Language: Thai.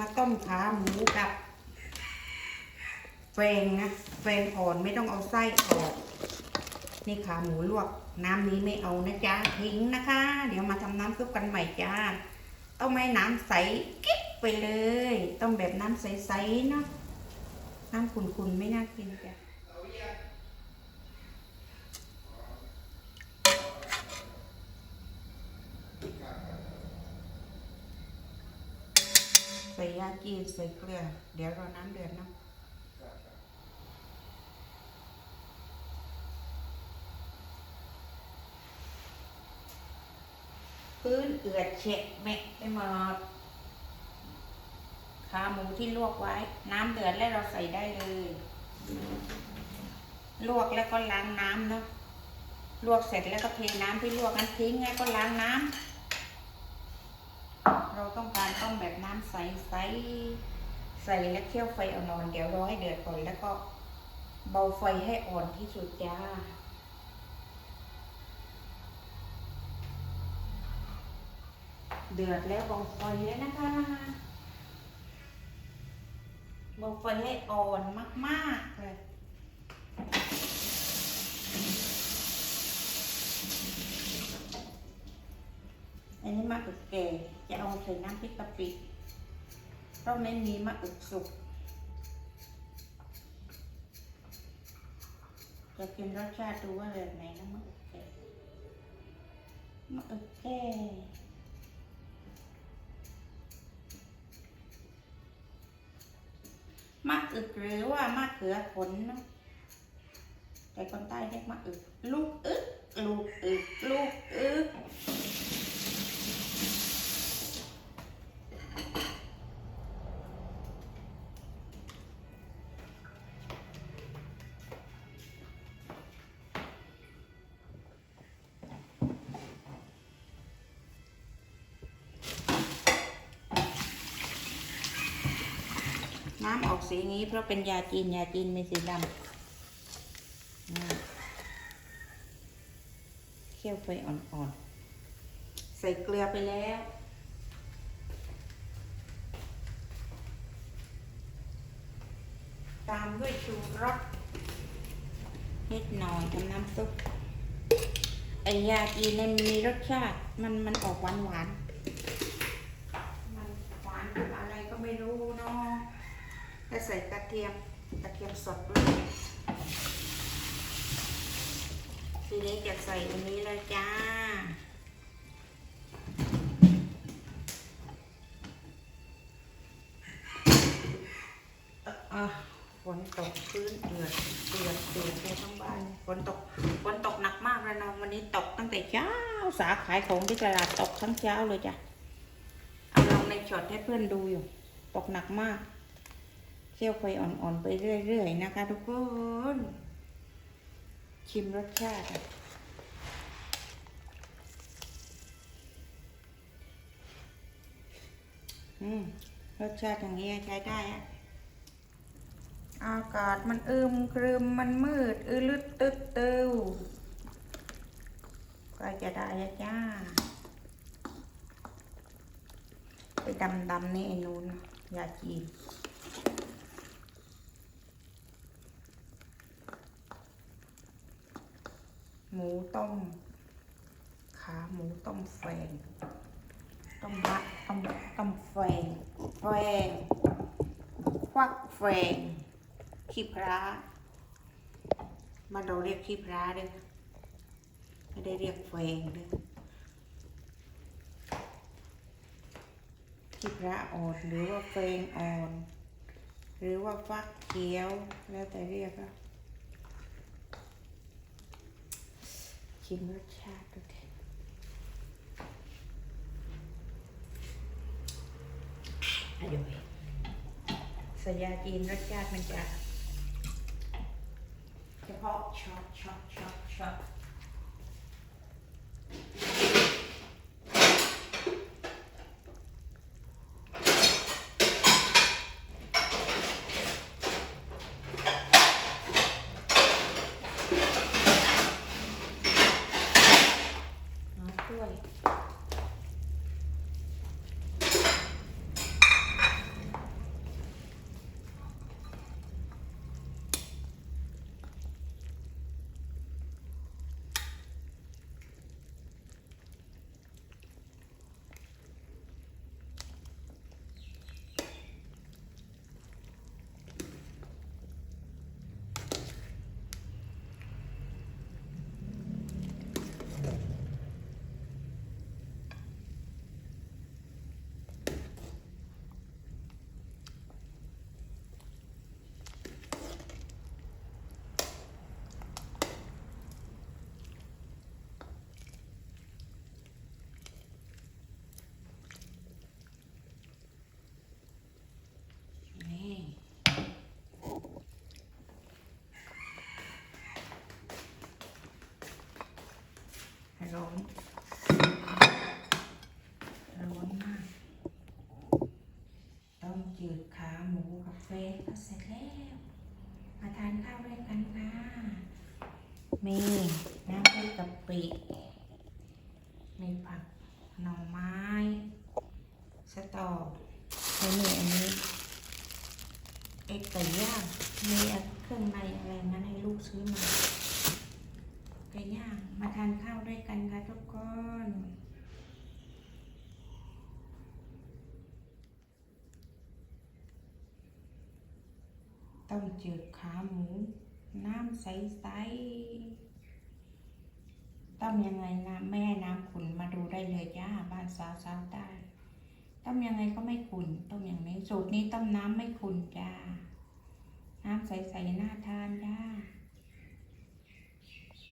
มาต้มขาหมูกับแฟงนะแฟงอ่อนไม่ต้องเอาไส้ออก นี่ขาหมูลวก น้ำนี้ไม่เอานะจ๊ะทิ้งนะคะ เดี๋ยวมาทำน้ำซุปกันใหม่จ้าต้องไม่น้ำใสกิ๊บไปเลย ต้องแบบน้ำใสๆเนาะน้ำขุ่นๆไม่น่ากินจ้ะ ใส่ยาจีนใส่เกลือ เดี๋ยวรอน้ำเดือดเนาะพื้นเอือดเฉะแมะไปหมดขาหมูที่ลวกไว้ น้ำเดือดแล้วเราใส่ได้เลย ลวกแล้วก็ล้างน้ำเนาะลวกเสร็จแล้วก็เทน้ำที่ลวกนั้นทิ้งแล้วก็ล้างน้ำ เราต้องการต้มแบบน้ำใสใสใส่แล้วเคี่ยวไฟเอ่อน เดี๋ยวรอให้เดือดก่อนแล้วก็เบาไฟให้อ่อนที่สุดจ้าเดือดแล้วเบาไฟแล้วนะคะเบาไฟให้อ่อนมากๆเลย อันนี้มะอึกแก่จะเอาใส่น้ำพริกกะปิต้องไม่มีมะอึกสุก จะกินรสชาติดูว่าแบบไหนนะมะอึกแก่มะอึกแก่มะอึกหรือว่ามะเขือขนนะแต่คนใต้เรียกมะอึกลูกอึกลูกอึก น้ำออกสีนี้เพราะเป็นยาจีน ยาจีนมีสีดำเคี่ยวไฟอ่อนๆ ใส่เกลือไปแล้ว ตามด้วยชูรสนิดหน่อยทำน้ำซุปไอยาจีนเนี่ยมันมีรสชาติ มันมันออกหวานหวาน มันหวานกับอะไรก็ไม่รู้ ใส่กระเทียมกระเทียมสดด้วยทีนี้จะใส่อันนี้เลยจ้าอะฝนตกพื้นเดือดเดือดเดือดเลยทั้งบ้านฝนตกฝนตกหนักมากเลยนะวันนี้ตกตั้งแต่เช้าสาขายของที่ตลาดตกทั้งเช้าเลยจ้ะเอาลงในช็อตให้เพื่อนดูอยู่ ตกหนักมาก คี่ยวไฟอ่อนๆไปเรื่อยๆนะคะ ทุกคน ชิมรสชาติอืมรสชาติอย่างนี้ใช้ได้อะอากาศมันอึมครึมมันมืด อืลึดตึ๊ดตึวก็จะได้จ้าไปดำดำๆนี่ไอ้นูนยาจีน หมูต้ม ขาหมูต้มแฟงต้มบะต้มต้มแฟงแฟงควักแฟงขี้พระมานเราเรียกขี้พระเด้อไม่ได้เรียกแฟงเด้อขี้พระอ่อนหรือว่าแฟงอ่อน หรือว่าฟักเขียวแล้วแต่เรียกอ ชิมรสชาติดูดิอร่อยสยาจีนรสชาติมันจะเฉพาะช็อตช็อตช็อตช็อต น้ำถ้วย อนร้อนมาก ต้มจืดขาหมูกับเฟสก็เสร็จแล้ว มาทานข้าวด้วยกันค่ะมีน้ำพริกกะปิมีผักหน่อไม้ สตอแล้วนี่อันนี้เอกไก่ย่างมีเครื่องในอะไรมาให้ลูกซื้อมาไก่ย่าง มาทานข้าวด้วยกันค่ะทุกคน ต้มจืดขาหมู น้ำใสๆต้มยังไงน้ำไม่น้ำขุนมาดูได้เลยจ้าบ้านสาวสาวๆใต้ต้มยังไงก็ไม่ขุนต้มอย่างนี้สูตรนี้ต้มน้ำไม่ขุนจ้าน้ำใสๆน่าทานจ้า